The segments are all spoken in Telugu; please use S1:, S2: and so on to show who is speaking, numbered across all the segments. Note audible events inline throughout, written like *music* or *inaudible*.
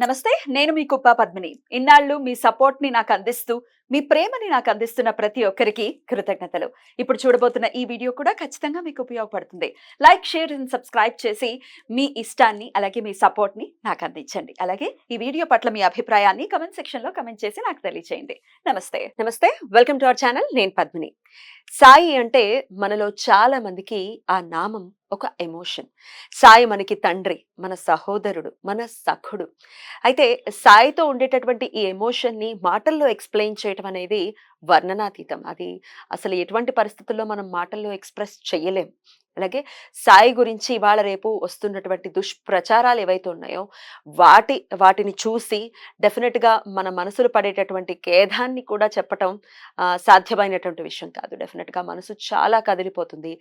S1: నమస్తే నేను మీ కుప్ప పద్మిని. ఇన్నాళ్ళు మీ సపోర్ట్ని నాకు అందిస్తూ మీ ప్రేమని నాకు అందిస్తున్న ప్రతి ఒక్కరికి కృతజ్ఞతలు. ఇప్పుడు చూడబోతున్న ఈ వీడియో కూడా ఖచ్చితంగా మీకు ఉపయోగపడుతుంది. లైక్ షేర్ అండ్ సబ్స్క్రైబ్ చేసి మీ ఇష్టాన్ని అలాగే మీ సపోర్ట్ని నాకు అందించండి. అలాగే ఈ వీడియో పట్ల మీ అభిప్రాయాన్ని కమెంట్ సెక్షన్లో కమెంట్ చేసి నాకు తెలియజేయండి నమస్తే.
S2: నమస్తే. Welcome to our channel. నేను పద్మిని. సాయి అంటే మనలో చాలా మందికి ఆ నామం ఒక ఎమోషన్. సాయి మనకి తండ్రి మన సహోదరుడు మన సఖుడు. అయితే సాయితో ఉండేటటువంటి ఈ ఎమోషన్ని మాటల్లో ఎక్స్ప్లెయిన్ చేయటం అనేది వర్ణనాతీతం. అది అసలు ఎటువంటి పరిస్థితుల్లో మనం మాటల్లో ఎక్స్ప్రెస్ చేయలేం అలాగే సాయి గురించి ఇవాళ రేపు వస్తున్నటువంటి దుష్ప్రచారాలు ఏవైతే ఉన్నాయో వాటి వాటిని చూసి డెఫినెట్గా మన మనసులు పడేటటువంటి ఖేదాన్ని కూడా చెప్పటం సాధ్యమైనటువంటి విషయం కాదు. డెఫినెట్గా మనసు చాలా కదిలిపోతుంది.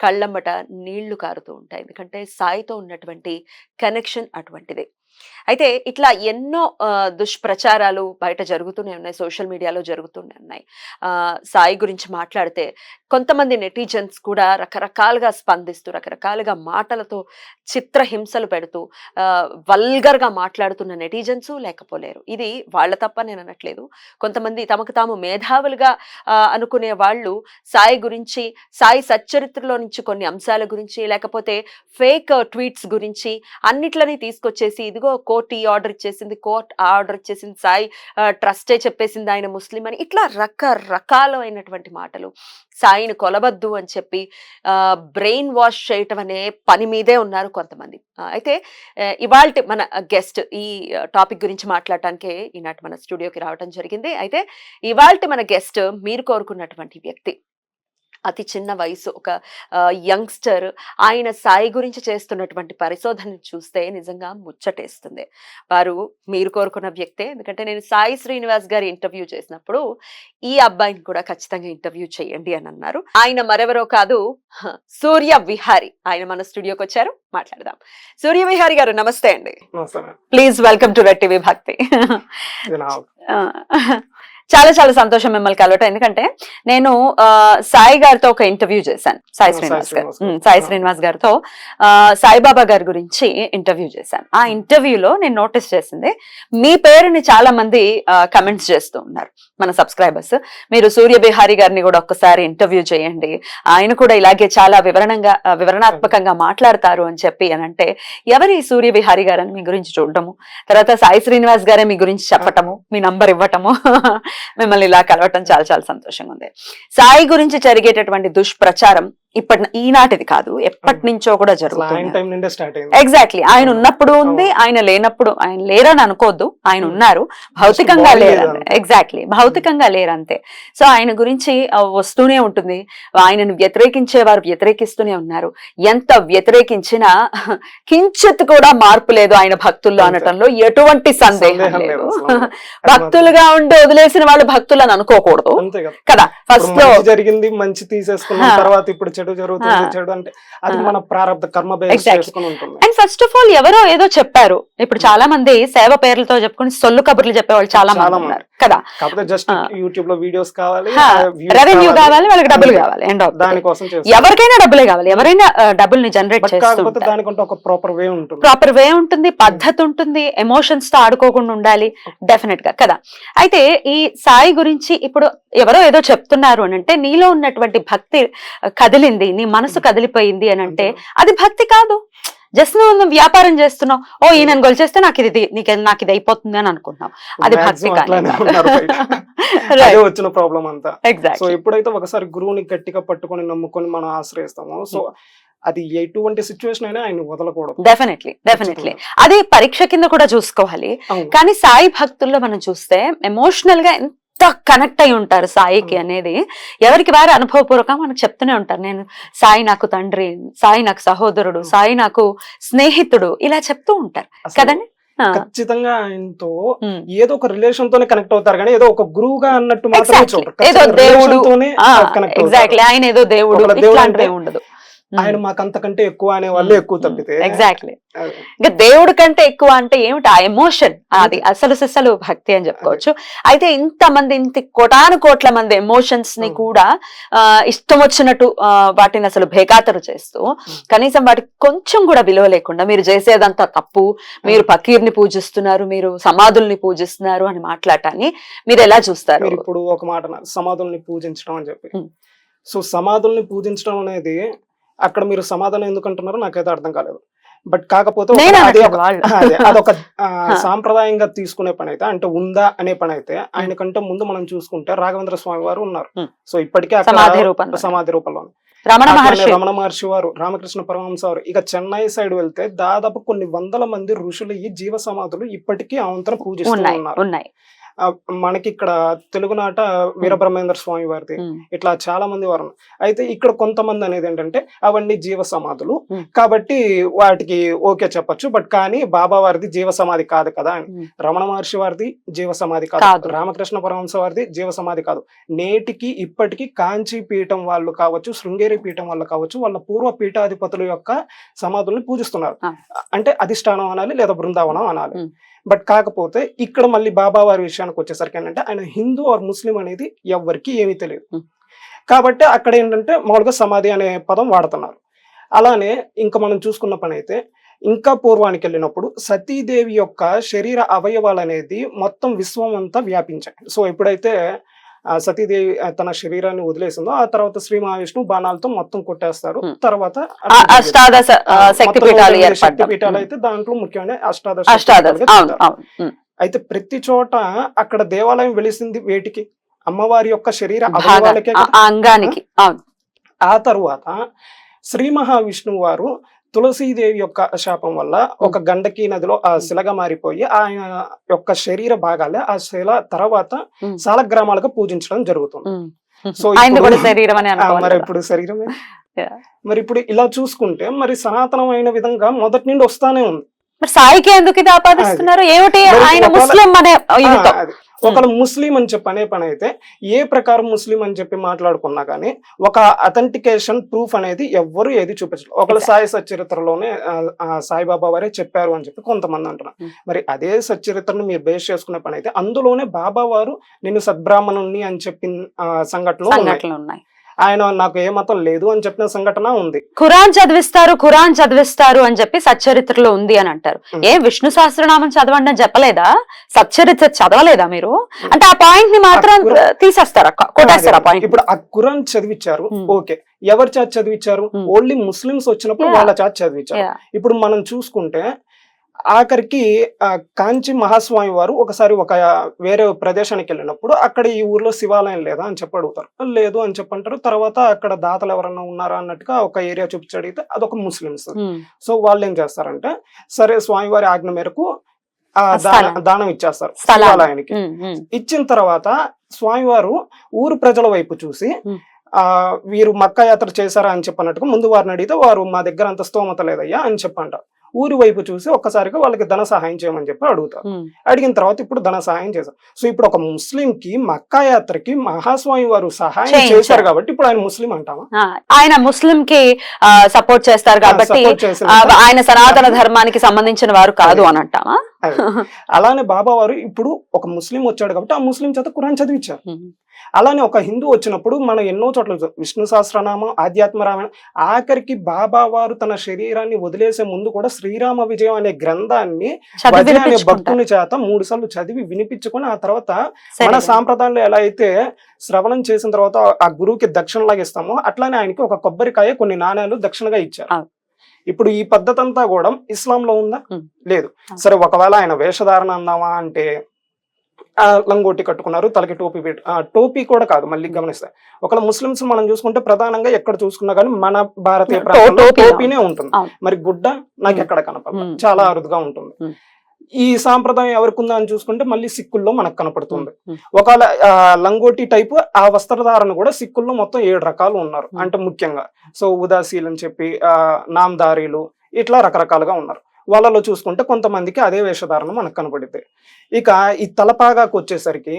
S2: కళ్ళమ్మట నీళ్ళు కారుతూ ఉంటాయి. ఎందుకంటే సాయితో ఉన్నటువంటి కనెక్షన్ అటువంటిది. అయితే ఇట్లా ఎన్నో దుష్ప్రచారాలు బయట జరుగుతూనే ఉన్నాయి. సోషల్ మీడియాలో జరుగుతూనే ఉన్నాయి. ఆ, సాయి గురించి మాట్లాడితే కొంతమంది నెటిజన్స్ కూడా రకరకాలుగా స్పందిస్తూ రకరకాలుగా మాటలతో చిత్రహింసలు పెడుతూ వల్గర్గా మాట్లాడుతున్న నెటిజన్స్ లేకపోలేరు. ఇది వాళ్ళ తప్ప నేను అనట్లేదు. కొంతమంది తమకు తాము మేధావులుగా అనుకునే వాళ్ళు సాయి గురించి సాయి సచ్చరిత్రలో నుంచి కొన్ని అంశాల గురించి లేకపోతే ఫేక్ ట్వీట్స్ గురించి అన్నిట్లని తీసుకొచ్చేసి ఇదిగో కోర్టు ఈ ఆర్డర్ ఇచ్చేసింది కోర్ట్ ఆ ఆర్డర్ ఇచ్చేసింది సాయి ట్రస్టే చెప్పేసింది ఆయన ముస్లిం అని ఇట్లా రకరకాలైనటువంటి మాటలు. సాయిని కొలవద్దు అని చెప్పి బ్రెయిన్ వాష్ చేయటం అనే పని మీదే ఉన్నారు కొంతమంది. అయితే ఇవాళ మన గెస్ట్ ఈ టాపిక్ గురించి మాట్లాడటానికే ఈనాటి మన స్టూడియోకి రావడం జరిగింది. అయితే ఇవాళ మన గెస్ట్ మీరు కోరుకున్నటువంటి వ్యక్తి. అతి చిన్న వయసు ఒక యంగ్స్టర్ ఆయన సాయి గురించి చేస్తున్నటువంటి పరిశోధన చూస్తే నిజంగా ముచ్చటేస్తుంది. వారు మీరు కోరుకున్న వ్యక్తే ఎందుకంటే నేను సాయి శ్రీనివాస్ గారి ఇంటర్వ్యూ చేసినప్పుడు ఈ అబ్బాయిని కూడా ఖచ్చితంగా ఇంటర్వ్యూ చేయండి అని అన్నారు. ఆయన మరెవరో కాదు సూర్య విహారి. ఆయన మన స్టూడియోకి వచ్చారు మాట్లాడదాం. సూర్య విహారి గారు నమస్తే అండి. Please welcome to red TV Bhakti.
S3: ఇది నా
S2: ఆ, చాలా చాలా సంతోషం మిమ్మల్ని కలవటం. ఎందుకంటే నేను సాయి గారితో ఒక ఇంటర్వ్యూ చేశాను. సాయి శ్రీనివాస్ గారు. సాయి. శ్రీనివాస్ గారితో సాయిబాబా గారి గురించి ఇంటర్వ్యూ చేశాను. ఆ ఇంటర్వ్యూలో నేను నోటీస్ చేసింది మీ పేరుని చాలా మంది కమెంట్స్ చేస్తూ ఉన్నారు మన సబ్స్క్రైబర్స్. మీరు సూర్య బిహారీ గారిని కూడా ఒక్కసారి ఇంటర్వ్యూ చేయండి. ఆయన కూడా ఇలాగే చాలా వివరణంగా వివరణాత్మకంగా మాట్లాడతారు అని చెప్పి అని అంటే ఎవరి ఈ సూర్య బిహారీ గారు అని మీ గురించి చూడటము తర్వాత సాయి శ్రీనివాస్ గారే మీ గురించి చెప్పటము మీ నంబర్ ఇవ్వటము. మిమ్మల్ని ఇలా కలవటం చాలా చాలా సంతోషంగా ఉంది. సాయి గురించి జరిగేటటువంటి దుష్ప్రచారం ఇప్పటి ఈనాటిది కాదు ఎప్పటి నుంచో కూడా జరుగుతుంది ఎగ్జాక్ట్లీ ఆయన. ఉన్నప్పుడు ఉంది. ఆయన లేనప్పుడు ఆయన లేరని అనుకోవద్దు ఆయన. ఉన్నారు. భౌతికంగా లేరు. ఎగ్జాక్ట్లీ భౌతికంగా లేరు అంతే. సో ఆయన గురించి వస్తూనే ఉంటుంది. ఆయనను వ్యతిరేకించే వారు వ్యతిరేకిస్తూనే ఉన్నారు. ఎంత వ్యతిరేకించినా కించిత్ కూడా మార్పు లేదు ఆయన భక్తుల్లో. అనటంలో. ఎటువంటి సందేహం
S3: లేదు *laughs*
S2: భక్తులుగా ఉండి వదిలేసిన వాళ్ళు భక్తులు అని అనుకోకూడదు
S3: కదా. ఫస్ట్లో జరిగింది మంచి తీసేసుకున్నాం. తర్వాత ఇప్పుడు చెడు జరుగుతుంది. చెడు అంటే అది. మన ప్రారంభ కర్మ
S2: అండ్ ఫస్ట్ ఆఫ్ ఆల్ ఎవరో ఏదో చెప్పారు. ఇప్పుడు చాలా మంది సేవ పేర్లతో చెప్పుకుని సొల్లు కబుర్లు చెప్పేవాళ్ళు చాలా
S3: చాలా
S2: మంది. ఉన్నారు. కదా?
S3: కాకపోతే జస్ట్. యూట్యూబ్లో వీడియోస్ కావాలి
S2: రెవెన్యూ కావాలి. వాళ్ళకి డబ్బులు. కావాలి ఆఫ్
S3: దానికోసం
S2: ఎవరికైనా డబ్బులే కావాలి ఎవరైనా డబ్బుల్ని జనరేట్
S3: బట్ కాకపోతే
S2: చేస్తూ
S3: దానికంటే ఒక ప్రాపర్ వే ఉంటుంది.
S2: ప్రాపర్ వే ఉంటుంది పద్ధతి ఉంటుంది ఎమోషన్స్తో ఆడుకోకుండా ఉండాలి డెఫినెట్గా కదా? అయితే ఈ సాయి గురించి ఇప్పుడు ఎవరో ఏదో చెప్తున్నారు అని అంటే నీలో ఉన్నటువంటి భక్తి కదిలింది నీ మనసు కదిలిపోయింది అని అంటే అది భక్తి కాదు. జస్ట్ నువ్వు వ్యాపారం చేస్తున్నావు. ఓ ఈయనను గొలిచేస్తే నాకు ఇది నీకు నాకు ఇది అయిపోతుంది అని అనుకుంటున్నావు. అది భక్తి. కాదు. *laughs*
S3: వచ్చిన ప్రాబ్లం అంతా. సో ఎప్పుడైతే ఒకసారి గురువుని గట్టిగా పట్టుకొని నమ్ముకొని మనం ఆశ్రయిస్తామో సో అది ఎటువంటి సిచ్యువేషన్ అయినా ఆయన వదలకూడదు.
S2: డెఫినెట్లీ డెఫినెట్లీ అది పరీక్ష కింద కూడా చూసుకోవాలి. కానీ సాయి భక్తుల్లో మనం చూస్తే ఎమోషనల్గా కనెక్ట్ అయి ఉంటారు సాయికి. అనేది. ఎవరికి వారు అనుభవపూర్వకంగా మనకు చెప్తూనే ఉంటారు. నేను సాయి నాకు తండ్రి సాయి నాకు సహోదరుడు. సాయి నాకు స్నేహితుడు ఇలా చెప్తూ ఉంటారు. కదండి?
S3: ఖచ్చితంగా ఆయనతో. ఏదో ఒక రిలేషన్ తోనే కనెక్ట్ అవుతారు. కానీ ఏదో ఒక గురువుగా అన్నట్టు మాత్రమే. చూడరు.
S2: ఏదో దేవుడు. ఎగ్జాక్ట్లీ ఆయన ఏదో దేవుడు. ఉండదు.
S3: ఆయన మాకు అంతకంటే ఎక్కువ అనే వాళ్ళే ఎక్కువ తప్పితే
S2: ఎగ్జాక్ట్లీ. ఇంకా దేవుడి కంటే ఎక్కువ అంటే ఏమిటి? ఆ ఎమోషన్ అది అసలు సిసలు భక్తి అని చెప్పుకోవచ్చు. అయితే ఇంత మంది ఇంత కోటాను కోట్ల మంది
S3: ఎమోషన్స్ని.
S2: కూడా ఆ, ఇష్టం వచ్చినట్టు వాటిని అసలు భేకాతరు చేస్తూ కనీసం వాటికి కొంచెం కూడా విలువ లేకుండా మీరు చేసేదంతా తప్పు మీరు పకీర్ని పూజిస్తున్నారు మీరు సమాధుల్ని పూజిస్తున్నారు అని మాట్లాడటాన్ని మీరు ఎలా చూస్తారు?
S3: ఇప్పుడు ఒక మాట సమాధుల్ని పూజించడం అని చెప్పి. సో సమాధుల్ని పూజించడం అనేది అక్కడ మీరు సమాధానం ఎందుకు అంటున్నారో నాకైతే అర్థం కాలేదు. బట్ కాకపోతే అదొక. *laughs* సాంప్రదాయంగా తీసుకునే పని అయితే అంటే ఉందా అనే పని అయితే ఆయన కంటే ముందు మనం చూసుకుంటే రాఘవేంద్ర స్వామి వారు ఉన్నారు. సో ఇప్పటికే అక్కడ
S2: సమాధి రూపంలో.
S3: సమాధి రూపంలో
S2: రమణ మహర్షి.
S3: రమణ మహర్షి వారు రామకృష్ణ పరమహంస వారు ఇక చెన్నై సైడ్ వెళ్తే దాదాపు కొన్ని వందల మంది ఋషులు ఈ జీవ సమాధులు ఇప్పటికీ అవంతరం పూజిస్తూ మనకి ఇక్కడ తెలుగునాట వీరబ్రహ్మేంద్ర స్వామి వారిది ఇట్లా చాలా మంది వారు. అయితే ఇక్కడ కొంతమంది అనేది ఏంటంటే అవన్నీ జీవ సమాధులు. కాబట్టి వాటికి ఓకే చెప్పొచ్చు బట్ కానీ బాబా వారిది జీవ సమాధి కాదు కదా అని. రమణ మహర్షి వారిది జీవ సమాధి
S2: కాదు.
S3: రామకృష్ణ పరమహంస వారిది జీవ సమాధి కాదు నేటికి ఇప్పటికీ కాంచీ పీఠం వాళ్ళు కావచ్చు శృంగేరి పీఠం వాళ్ళు కావచ్చు వాళ్ళ పూర్వ పీఠాధిపతుల యొక్క సమాధుల్ని పూజిస్తున్నారు. అంటే అధిష్టానం అనాలి లేదా బృందావనం అనాలి. బట్ కాకపోతే ఇక్కడ మళ్ళీ బాబా వారి విషయానికి వచ్చేసరికి ఏంటంటే ఆయన హిందూ ఆర్ ముస్లిం అనేది ఎవ్వరికి ఏమీ తెలియదు.
S2: Hmm.
S3: కాబట్టి అక్కడ ఏంటంటే మామూలుగా సమాధి అనే పదం వాడుతున్నారు. అలానే ఇంకా మనం చూసుకున్న పని అయితే ఇంకా పూర్వానికి వెళ్ళినప్పుడు సతీదేవి యొక్క శరీర అవయవాలు అనేది మొత్తం విశ్వం అంతా వ్యాపించాయి. సో ఎప్పుడైతే సతీదేవి తన శరీరాన్ని వదిలేసిందో ఆ తర్వాత శ్రీ మహావిష్ణు బాణాలతో మొత్తం కొట్టేస్తారు. తర్వాత
S2: ఆ అష్టాదశ ఆ,
S3: ఆ,
S2: శక్తి
S3: మొత్తం
S2: పీఠాలు
S3: నూట ఎనిమిది
S2: ఏర్పడ్డాం.
S3: శక్తి పీఠాలు అయితే దాంట్లో ముఖ్యమైన అష్టాదశ. అయితే ప్రతి చోట అక్కడ దేవాలయం వెలిసింది వేటికి? అమ్మవారి యొక్క శరీర
S2: అంగానికి
S3: ఆ తరువాత శ్రీ మహావిష్ణువు వారు తులసీదేవి యొక్క శాపం వల్ల ఒక గండకి నదిలో ఆ శిలగా మారిపోయి ఆయన యొక్క శరీర భాగాలే ఆ శిల తర్వాత
S2: ఉమ్.
S3: సాలగ్రామాలుగా పూజించడం జరుగుతుంది. సో మరి ఇప్పుడు శరీరమే. మరి ఇప్పుడు ఇలా చూసుకుంటే మరి సనాతనమైన విధంగా మొదటి నుండి వస్తానే ఉంది.
S2: మరి సాయికి ఎందుకు ఇది ఆపాదిస్తున్నారు? ఏమిటి? ఆయన ముస్లిం అనే.
S3: ఒకళ్ళు ముస్లిం అని చెప్పి అనే పని అయితే ఏ ప్రకారం ముస్లిం అని చెప్పి మాట్లాడుకున్నా కానీ ఒక అథెంటికేషన్ ప్రూఫ్ అనేది ఎవ్వరు ఏది చూపించరు. ఒకళ్ళు సాయి ఆ, సాయిబాబా వారే చెప్పారు అని చెప్పి కొంతమంది అంటున్నారు.
S2: Hmm.
S3: మరి అదే సచ్చరిత్రను మీరు బేస్ చేసుకునే పని అయితే అందులోనే బాబా వారు నేను సద్బ్రాహ్మణుణ్ణి అని చెప్పిన సంఘటనలు ఉన్నాయి. ఆయన నాకు ఏ మతం లేదు అని చెప్పిన సంఘటన ఉంది.
S2: ఖురాన్ చదివిస్తారు ఖురాన్ చదివిస్తారు అని చెప్పి సచ్చరిత్రలో ఉంది అని అంటారు. ఏ విష్ణు సహస్రనామం చదవండి అని చెప్పలేదా? సచ్చరిత్ర చదవలేదా మీరు? అంటే ఆ పాయింట్ని మాత్రం తీసేస్తారా కొట్టేస్తారా పాయింట్
S3: ఇప్పుడు ఆ ఖురాన్ చదివించారు. ఓకే. ఎవరి చేత చదివించారు. ఓన్లీ ముస్లిమ్స్ వచ్చినప్పుడు. వాళ్ళ చేత చదివించారు ఇప్పుడు మనం చూసుకుంటే ఆఖరికి ఆ, కాంచి మహాస్వామి వారు ఒకసారి ఒక వేరే ప్రదేశానికి వెళ్ళినప్పుడు అక్కడ ఈ ఊర్లో శివాలయం లేదా అని చెప్పి అడుగుతారు. లేదు అని చెప్పంటారు తర్వాత అక్కడ దాతలు ఎవరన్నా ఉన్నారా అన్నట్టుగా ఒక ఏరియా చూపించి అడిగితే అదొక ముస్లిమ్స్. సో వాళ్ళు ఏం చేస్తారంటే సరే స్వామివారి ఆజ్ఞ మేరకు దాన ఇచ్చేస్తారు. శివాలయానికి. ఇచ్చిన తర్వాత స్వామివారు ఊరు ప్రజల వైపు చూసి. ఆ వీరు మక్క యాత్ర చేశారా అని చెప్పన్నట్టుగా ముందు వారిని అడిగితే వారు మా దగ్గర అంత స్తోమత లేదయ్యా అని చెప్పంట ఊరి వైపు చూసి ఒక్కసారిగా వాళ్ళకి ధన సహాయం చేయమని చెప్పి అడుగుతారు. అడిగిన తర్వాత ఇప్పుడు ధన సహాయం చేశారు. సో ఇప్పుడు ఒక ముస్లిం కి మక్కా యాత్రకి మహాస్వామి వారు సహాయం. చేశారు కాబట్టి ఇప్పుడు ఆయన ముస్లిం అంటామా?
S2: ఆయన ముస్లిం కి సపోర్ట్ చేస్తారు కాబట్టి ఆయన సనాతన ధర్మానికి సంబంధించిన వారు కాదు అని అంటామా.
S3: అలానే బాబా వారు ఇప్పుడు ఒక ముస్లిం వచ్చాడు కాబట్టి ఆ ముస్లిం చేత ఖురాన్ చదివించారు. అలానే ఒక హిందూ వచ్చినప్పుడు మనం ఎన్నో చోట్ల. విష్ణు సహస్రనామం ఆధ్యాత్మ రామాయణం ఆఖరికి బాబా వారు తన శరీరాన్ని వదిలేసే ముందు కూడా శ్రీరామ విజయం అనే గ్రంథాన్ని అనే భక్తుని చేత మూడు సార్లు చదివి వినిపించుకొని ఆ తర్వాత. మన సాంప్రదాయంలో ఎలా అయితే శ్రవణం చేసిన తర్వాత ఆ గురువుకి దక్షిణలాగా ఇస్తామో అట్లానే ఆయనకి ఒక కొబ్బరికాయ కొన్ని నాణ్యాలు దక్షిణగా ఇచ్చారు. ఇప్పుడు ఈ పద్ధతి అంతా కూడా ఇస్లాంలో ఉందా. లేదు. సరే ఒకవేళ ఆయన వేషధారణ అన్నావా అంటే లంగోటి కట్టుకున్నారు తలకి టోపీ పెట్టి ఆ టోపీ కూడా కాదు మళ్ళీ గమనిస్తే ఒకవేళ ముస్లిమ్స్ మనం చూసుకుంటే ప్రధానంగా ఎక్కడ చూసుకున్నా కానీ మన భారతీయ ప్రాంతంలో
S2: టోపీ,
S3: టోపీనే ఉంటుంది. మరి గుడ్డ నాకు. ఎక్కడ కనపడదు. చాలా అరుదుగా ఉంటుంది. ఈ సాంప్రదాయం ఎవరికి ఉందా అని చూసుకుంటే మళ్ళీ సిక్కుల్లో మనకు కనపడుతుంది. ఒకవేళ లంగోటి టైపు ఆ వస్త్రధారణ కూడా సిక్కుల్లో మొత్తం ఏడు రకాలు ఉన్నారు. అంటే ముఖ్యంగా సో ఉదాసీలు అని చెప్పి ఆ, నామదారీలు ఇట్లా రకరకాలుగా ఉన్నారు వాళ్ళలో చూసుకుంటే కొంతమందికి అదే వేషధారణ మనకు కనపడుద్ది ఇక ఈ తలపాగాకు వచ్చేసరికి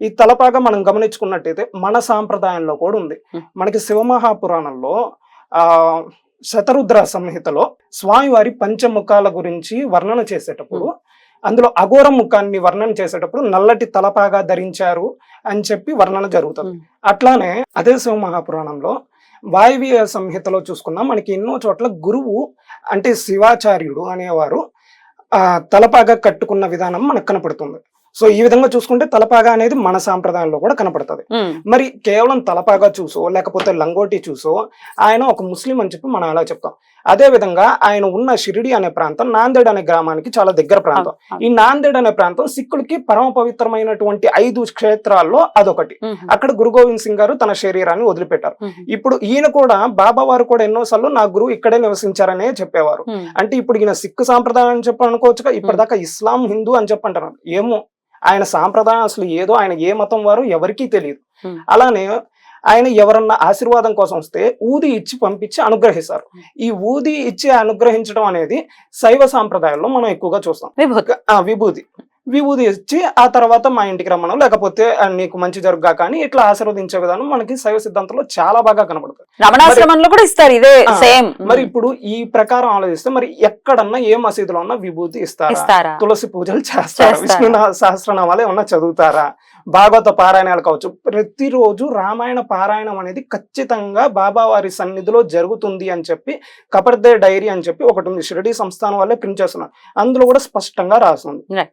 S3: ఈ తలపాగా మనం గమనించుకున్నట్టయితే మన సాంప్రదాయంలో కూడా ఉంది. మనకి శివమహాపురాణంలో ఆ శతరుద్ర సంహితలో స్వామివారి పంచముఖాల గురించి వర్ణన చేసేటప్పుడు అందులో అఘోర ముఖాన్ని వర్ణన చేసేటప్పుడు నల్లటి తలపాగా ధరించారు అని చెప్పి వర్ణన జరుగుతుంది. అట్లానే అదే శివ మహాపురాణంలో వాయువ్య సంహితలో చూసుకున్నా మనకి ఎన్నో చోట్ల గురువు అంటే శివాచార్యుడు అనేవారు ఆ తలపాగా కట్టుకున్న విధానం మనకు కనపడుతుంది. సో ఈ విధంగా చూసుకుంటే తలపాగా అనేది మన సాంప్రదాయంలో కూడా కనపడుతుంది. మరి కేవలం తలపాగా చూసో లేకపోతే లంగోటి చూసో ఆయన ఒక ముస్లిం అని చెప్పి మనం అలా చెప్తాం. అదే విధంగా ఆయన ఉన్న షిరిడి అనే ప్రాంతం నాందేడ్ అనే గ్రామానికి చాలా దగ్గర ప్రాంతం. ఈ నాందేడ్ అనే ప్రాంతం సిక్కులకి పరమ పవిత్రమైనటువంటి ఐదు క్షేత్రాల్లో అదొకటి. అక్కడ గురు గోవింద్ సింగ్ గారు తన శరీరాన్ని వదిలిపెట్టారు. ఇప్పుడు ఈయన కూడా బాబా వారు కూడా ఎన్నోసార్లు నా గురువు ఇక్కడే నివసించారనే చెప్పేవారు. అంటే ఇప్పుడు ఈయన సిక్కు సాంప్రదాయం అని చెప్పి అనుకోవచ్చుగా ఇప్పటిదాకా ఇస్లాం హిందూ అని చెప్పి అంటున్నారు ఏమో ఆయన సాంప్రదాయం అసలు ఏదో ఆయన ఏ మతం వారు ఎవరికీ తెలియదు. అలానే ఆయన ఎవరన్నా ఆశీర్వాదం కోసం వస్తే ఊది ఇచ్చి పంపించి అనుగ్రహిస్తారు. ఈ ఊది ఇచ్చి అనుగ్రహించడం అనేది శైవ సాంప్రదాయంలో మనం ఎక్కువగా చూస్తాం.
S2: విభూతి.
S3: విభూతి. ఇచ్చి ఆ తర్వాత మా ఇంటికి రమ్మను లేకపోతే నీకు మంచి జరుగుగా కానీ ఇట్లా ఆశీర్వదించే విధానం మనకి శైవ సిద్ధాంతంలో చాలా బాగా కనబడుతుంది.
S2: రమణాశ్రమంలో కూడా ఇస్తారు ఇదే సేమ్.
S3: మరి ఇప్పుడు ఈ ప్రకారం ఆలోచిస్తే మరి ఎక్కడన్నా ఏ మసీదులో ఉన్నా విభూతి ఇస్తారా? తులసి పూజలు చేస్తారా. విష్ణు సహస్రనామాలు ఏమన్నా చదువుతారా? భాగవత పారాయణాలు కావచ్చు. ప్రతిరోజు రామాయణ పారాయణం అనేది ఖచ్చితంగా బాబావారి సన్నిధిలో జరుగుతుంది అని చెప్పి కపర్దే డైరీ అని చెప్పి ఒకటి ఉంది. షిరడి సంస్థానం వల్లే ప్రింట్ చేస్తున్నారు. అందులో కూడా స్పష్టంగా రాస్తుంది
S2: Right.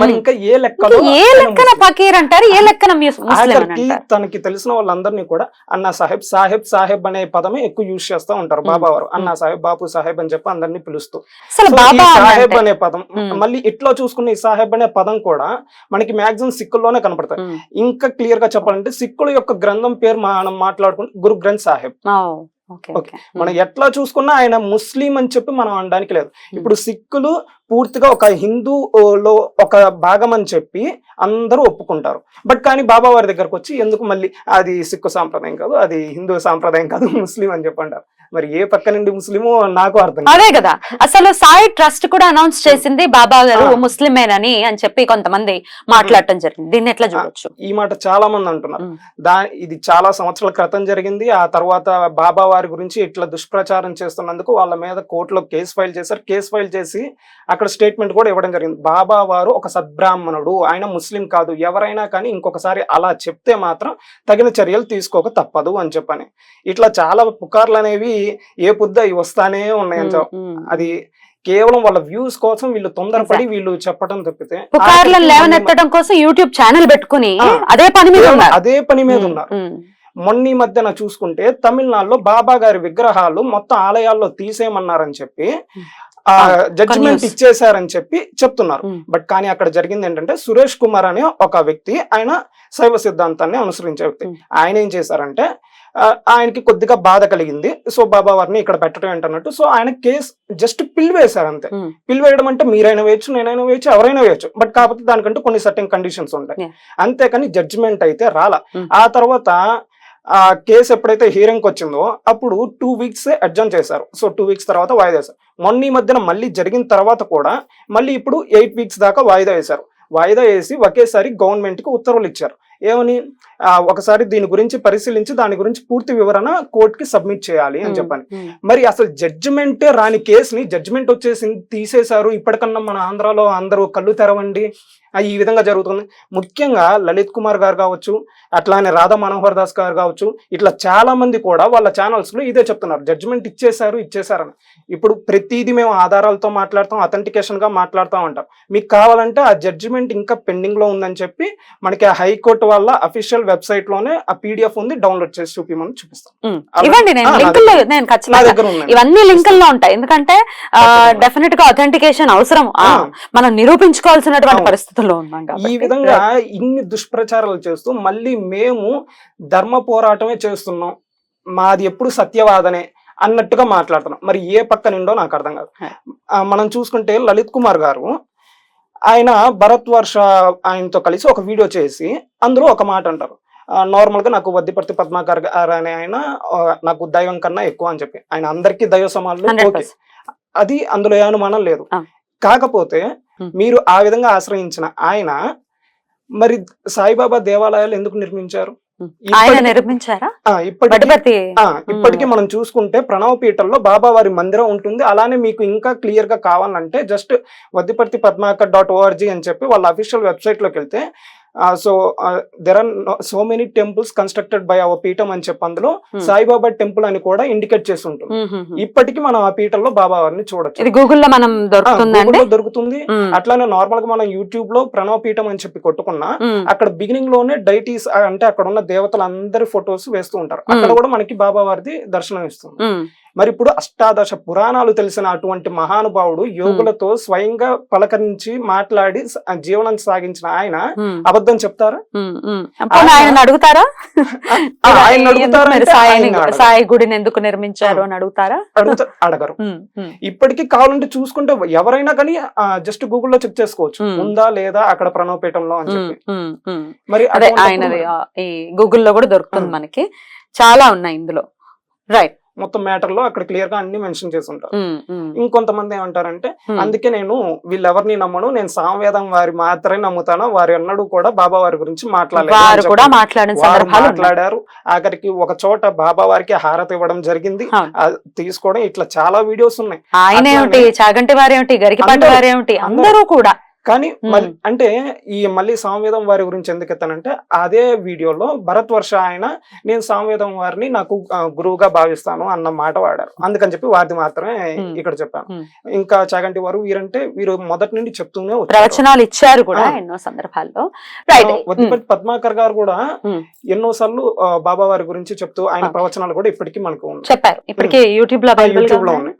S3: మరి. ఇంకా ఏ లెక్కలో
S2: ఇంకా ఏ లెక్కన. ఫకీర్ అంటారు ఏ లెక్కన
S3: తనకి తెలిసిన వాళ్ళందరినీ కూడా అన్నా సాహెబ్ సాహెబ్ సాహెబ్ అనే పదమే ఎక్కువ యూజ్ చేస్తూ ఉంటారు. బాబా వారు అన్నా సాహెబ్ బాపు సాహెబ్ అని చెప్పి అందరినీ పిలుస్తూ
S2: బాబా
S3: సాహెబ్ అనే పదం. మళ్ళీ ఇట్లా చూసుకున్న ఈ సాహెబ్ అనే పదం కూడా మనకి మాక్సిమం సిక్కుల్లోనే కనపడతాయి. ఇంకా క్లియర్గా చెప్పాలంటే సిక్కుల యొక్క గ్రంథం పేరు మనం మాట్లాడుకుంటే గురు గ్రంథ్ సాహెబ్
S2: ఓకే.
S3: మనం ఎట్లా చూసుకున్నా ఆయన ముస్లిం అని చెప్పి మనం అనడానికి లేదు. ఇప్పుడు సిక్కులు పూర్తిగా ఒక హిందూ ఓ, లో ఒక భాగం అని చెప్పి అందరూ ఒప్పుకుంటారు. బట్ కానీ బాబా వారి దగ్గరకు వచ్చి ఎందుకు మళ్ళీ అది సిక్కు సాంప్రదాయం కాదు అది హిందూ సాంప్రదాయం కాదు *laughs* ముస్లిం అని చెప్పి అంటారు మరి ఏ పక్క నుండి ముస్లిమో నాకు అర్థం.
S2: అదే కదా. అసలు సాయి ట్రస్ట్ కూడా అనౌన్స్ చేసింది బాబా గారు. ముస్లిమేనని అని చెప్పి కొంతమంది మాట్లాడటం జరిగింది. దీన్ని ఎట్లా చూడొచ్చు?
S3: ఈ మాట చాలా మంది అంటున్నారు. దా ఇది చాలా సంవత్సరాల క్రితం జరిగింది. ఆ తర్వాత బాబా వారి గురించి ఇట్లా దుష్ప్రచారం చేస్తున్నందుకు వాళ్ళ మీద కోర్టులో కేసు ఫైల్ చేశారు. కేసు ఫైల్ చేసి అక్కడ స్టేట్మెంట్ కూడా ఇవ్వడం జరిగింది. బాబా వారు ఒక సద్బ్రాహ్మణుడు ఆయన ముస్లిం కాదు. ఎవరైనా కానీ ఇంకొకసారి అలా చెప్తే మాత్రం తగిన చర్యలు తీసుకోక తప్పదు అని చెప్పని. ఇట్లా చాలా పుకార్లు అనేవి ఏ పొద్దు అవి వస్తానే ఉన్నాయని. అది కేవలం వాళ్ళ వ్యూస్ కోసం వీళ్ళు తొందరపడి వీళ్ళు చెప్పడం తప్పితే
S2: పుకార్లను లేవనెత్తడం కోసం యూట్యూబ్ ఛానల్ పెట్టుకుని. అదే పని మీద
S3: అదే పని మీద ఉన్నారు. మొన్న ఈ మధ్యన చూసుకుంటే తమిళనాడులో బాబా గారి విగ్రహాలు మొత్తం ఆలయాల్లో తీసేయమన్నారని చెప్పి ఆ జడ్జిమెంట్
S2: news.
S3: ఇచ్చేసారని చెప్పి చెప్తున్నారు. బట్ కానీ అక్కడ జరిగింది ఏంటంటే సురేష్ కుమార్ అనే ఒక వ్యక్తి ఆయన శైవ సిద్ధాంతాన్ని అనుసరించే వ్యక్తి. ఆయన ఏం చేశారంటే ఆయనకి కొద్దిగా బాధ కలిగింది సో బాబా వారిని ఇక్కడ పెట్టడం ఏంటన్నట్టు సో ఆయన కేసు జస్ట్ పిల్ వేశారు అంతే
S2: ఉమ్.
S3: పిల్ వేయడం అంటే మీరైనా వేయచ్చు నేనైనా వేయచ్చు ఎవరైనా వేయచ్చు బట్ కాకపోతే దానికంటూ కొన్ని సర్టెన్ కండిషన్స్ ఉంటాయి. అంతేకాని జడ్జిమెంట్ అయితే రాలా. ఆ తర్వాత ఆ కేసు ఎప్పుడైతే హియరింగ్ వచ్చిందో అప్పుడు టూ వీక్స్ అడ్జర్న్ చేశారు. సో టూ వీక్స్ తర్వాత వాయిదా వేశారు. మొన్న ఈ మధ్యన మళ్ళీ జరిగిన తర్వాత కూడా మళ్ళీ ఇప్పుడు ఎయిట్ వీక్స్ దాకా వాయిదా వేశారు. వాయిదా వేసి ఒకేసారి గవర్నమెంట్కి ఉత్తర్వులు ఇచ్చారు. ఏమని? ఆ, ఒకసారి దీని గురించి పరిశీలించి దాని గురించి పూర్తి వివరణ కోర్టుకి సబ్మిట్ చేయాలి అని చెప్పని. మరి అసలు జడ్జిమెంట్ రాని కేసుని జడ్జిమెంట్ వచ్చేసి తీసేశారు. ఇప్పటికన్నా మన ఆంధ్రాలో అందరూ కళ్ళు తెరవండి. ఈ విధంగా జరుగుతుంది. ముఖ్యంగా లలిత్ కుమార్ గారు కావచ్చు అట్లానే రాధా మనోహర్ దాస్ గారు కావచ్చు ఇట్లా చాలా మంది కూడా వాళ్ళ ఛానల్స్లో ఇదే చెప్తున్నారు. జడ్జిమెంట్ ఇచ్చేశారు ఇచ్చేశారని. ఇప్పుడు ప్రతిదీ మేము ఆధారాలతో మాట్లాడతాం అథెంటికేషన్గా మాట్లాడుతూ ఉంటాం మీకు కావాలంటే ఆ జడ్జిమెంట్ ఇంకా పెండింగ్లో ఉందని చెప్పి మనకి ఆ హైకోర్టు వాళ్ళ అఫీషియల్ వెబ్సైట్లోనే ఆ పీడిఎఫ్ ఉంది డౌన్లోడ్ చేసి చూపిమని చూపిస్తాం.
S2: ఇవ్వండి నేను ఖచ్చితంగా ఇవన్నీ లింకుల్లో ఉంటాయి. ఎందుకంటే. డెఫినెట్గా అథెంటికేషన్ అవసరం. మనం నిరూపించుకోవాల్సినటువంటి
S3: అవును.
S2: పరిస్థితుల్లో ఉన్నాం
S3: ఈ విధంగా ఇన్ని దుష్ప్రచారాలు చేస్తూ మళ్ళీ మేము ధర్మ పోరాటమే చేస్తున్నాం. మాది ఎప్పుడు సత్యవాదనే అన్నట్టుగా మాట్లాడుతున్నాం. మరి ఏ పక్క నిండో నాకు అర్థం కాదు. మనం చూసుకుంటే లలిత్ కుమార్ గారు ఆయన భరత్ వర్ష ఆయనతో కలిసి ఒక వీడియో చేసి అందులో ఒక మాట అంటారు. నార్మల్గా నాకు వద్దిపర్తి పద్మాకర్ గారు అనే ఆయన నాకు దైవం కన్నా ఎక్కువ అని చెప్పి. ఆయన అందరికీ దైవ ఓకే. అది అందులో ఏ అనుమానం లేదు. కాకపోతే. మీరు ఆ విధంగా ఆశ్రయించిన ఆయన మరి సాయిబాబా దేవాలయాలు ఎందుకు నిర్మించారు? ఇప్పటికి-
S2: నిర్మించారా?
S3: మనం చూసుకుంటే ప్రణవ పీఠంలో బాబా వారి మందిరం ఉంటుంది. అలానే మీకు ఇంకా క్లియర్గా కావాలంటే just Vaddiparthi Padmakar dot ORG అని చెప్పి వాళ్ళ అఫీషియల్ వెబ్సైట్లోకి వెళ్తే so there are so many temples constructed by our పీఠం అని చెప్పి అందులో
S2: Hmm.
S3: సాయిబాబా టెంపుల్ అని కూడా ఇండికేట్ చేసి ఉంటుంది. ఇప్పటికీ మనం ఆ పీఠంలో బాబా వారిని చూడొచ్చు.
S2: ఇది గూగుల్లో మనం
S3: దొరుకుతుంది
S2: ఉమ్,
S3: అట్లానే నార్మల్గా మనం యూట్యూబ్లో ప్రణవ పీఠం అని చెప్పి కొట్టుకున్నా అక్కడ బిగినింగ్లోనే డైటీస్ అంటే అక్కడ ఉన్న దేవతలు అందరి ఫొటోస్ వేస్తూ ఉంటారు. అక్కడ కూడా మనకి బాబా వారిది దర్శనం ఇస్తుంది మరి ఇప్పుడు అష్టాదశ పురాణాలు తెలిసిన అటువంటి మహానుభావుడు యోగులతో స్వయంగా పలకరించి మాట్లాడి జీవనం సాగించిన ఆయన
S2: ఉమ్,
S3: అబద్ధం చెప్తారా.
S2: పోనీ ఆయన అడుగుతారా?
S3: ఆయన ఆయన.
S2: సాయి గుడిని ఎందుకు నిర్మించారు అని అడుగుతారా?
S3: అడుగుతా అడగరు. ఇప్పటికీ కావాలంటే చూసుకుంటే ఎవరైనా కానీ జస్ట్ గూగుల్లో చెక్ చేసుకోవచ్చు.
S2: Hmm.
S3: ఉందా లేదా అక్కడ ప్రణవపీఠంలో అని చెప్పి. మరి
S2: అదే
S3: అటువంటప్పుడు
S2: ఆయనది ఆ, ఈ గూగుల్లో కూడా దొరుకుతుంది. మనకి. చాలా ఉన్నాయి ఇందులో. రైట్
S3: మొత్తం మ్యాటర్లో అక్కడ క్లియర్గా అన్ని మెన్షన్ చేసి ఉంటారు ఇంకొంతమంది ఏమంటారంటే అందుకే నేను వీళ్ళెవరిని నమ్మను నేను సామవేదం వారి మాత్రమే నమ్ముతాను వారు ఎన్నడూ కూడా బాబా వారి గురించి మాట్లాడలేదు. మాట్లాడారు. ఆఖరికి ఒక చోట బాబా వారికి హారతి ఇవ్వడం జరిగింది. తీసుకోవడం ఇట్లా చాలా వీడియోస్ ఉన్నాయి.
S2: ఆయన ఏమిటి చాగంటి వారేమిటి? గరికపాటి వారేమిటి.
S3: అందరూ
S2: కూడా.
S3: కానీ. మళ్ళీ అంటే ఈ మళ్ళీ సామవేదం వారి గురించి ఎందుకు ఎత్తానంటే అదే వీడియోలో భరత్ వర్ష ఆయన నేను సామవేదం వారిని నాకు గురువుగా భావిస్తాను అన్న మాట వాడారు అందుకని చెప్పి వారిది మాత్రమే. ఇక్కడ చెప్పాను. ఇంకా చాగంటి వారు వీరంటే వీరు మొదటి నుండి చెప్తూనే వచ్చారు
S2: ప్రవచనాలు ఇచ్చారు కూడా. ఎన్నో సందర్భాల్లో
S3: పద్మాకర్ గారు కూడా. ఎన్నో సార్లు బాబా వారి గురించి చెప్తూ ఆయన. ప్రవచనాలు కూడా ఇప్పటికీ మనకు
S2: చెప్పారు ఇప్పటికే యూట్యూబ్లో
S3: YouTube లో ఉన్నాయి.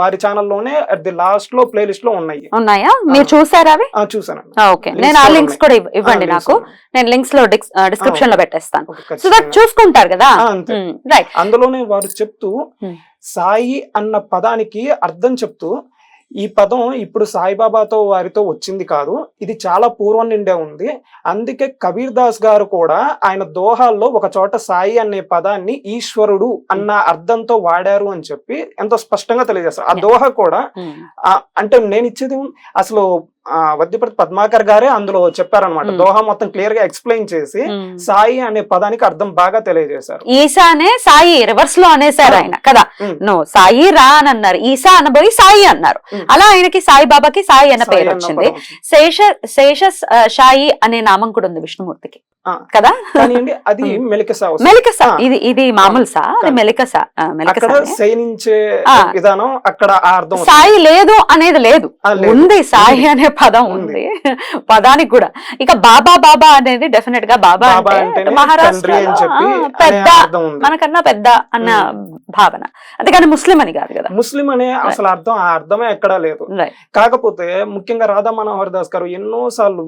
S3: వారి ఛానల్లోనే అట్ ది లాస్ట్లో ప్లే లిస్ట్లో ఉన్నాయి
S2: ఉన్నాయా మీరు చూసారా అవి? ఓకే. నేను ఆ లింక్స్. కూడా ఇవ్- ఇవ్వండి నాకు. నేను లింక్స్లో డిస్క్రిప్షన్లో పెట్టేస్తాను. So that. చూసుకుంటారు కదా? రైట్
S3: అందులోనే వారు చెప్తూ. సాయి అన్న పదానికి అర్థం చెప్తూ ఈ పదం ఇప్పుడు సాయిబాబాతో వారితో వచ్చింది కాదు. ఇది చాలా పూర్వం నిండే ఉంది. అందుకే కబీర్ దాస్ గారు కూడా ఆయన దోహాల్లో ఒక చోట సాయి అనే పదాన్ని ఈశ్వరుడు అన్న అర్థంతో వాడారు అని చెప్పి ఎంతో స్పష్టంగా తెలియజేస్తారు. ఆ. దోహ కూడా అంటే నేను ఇచ్చేది అసలు ఆ, వద్దిపతి పద్మాకర్ గారే అందులో చెప్పారనమాట. దోహ మొత్తం క్లియర్గా ఎక్స్ప్లెయిన్ చేసి సాయి అనే పదానికి అర్థం బాగా తెలియజేశారు
S2: ఈశానే సాయి రివర్స్లో అనేసారు. ఆయన కదా. నో సాయి రా అని అన్నారు ఈసా అనబోయి సాయి అన్నారు. అలా ఆయనకి సాయి బాబాకి సాయి అన్న పేరు వచ్చింది. శేష శేష సాయి అనే నామం కూడా ఉంది విష్ణుమూర్తికి. కదా
S3: అది. మెలికస.
S2: ఇది ఇది మామూలు సా అది. మెలికస.
S3: విధానం అక్కడ.
S2: సాయి లేదు అనేది లేదు. ఉంది సాయి. అనే పదం
S3: ఉంది.
S2: పదానికి కూడా. ఇక బాబా బాబా అనేది డెఫినెట్గా బాబా అంటే
S3: అనే
S2: పెద్ద మనకన్నా పెద్ద అన్న భావన. అందుకని ముస్లిం అని కాదు కదా.
S3: ముస్లిం అనే అసలు అర్థం ఆ అర్థమే ఎక్కడా లేదు. కాకపోతే ముఖ్యంగా రాధా మనోహర్ దాస్ గారు ఎన్నో సార్లు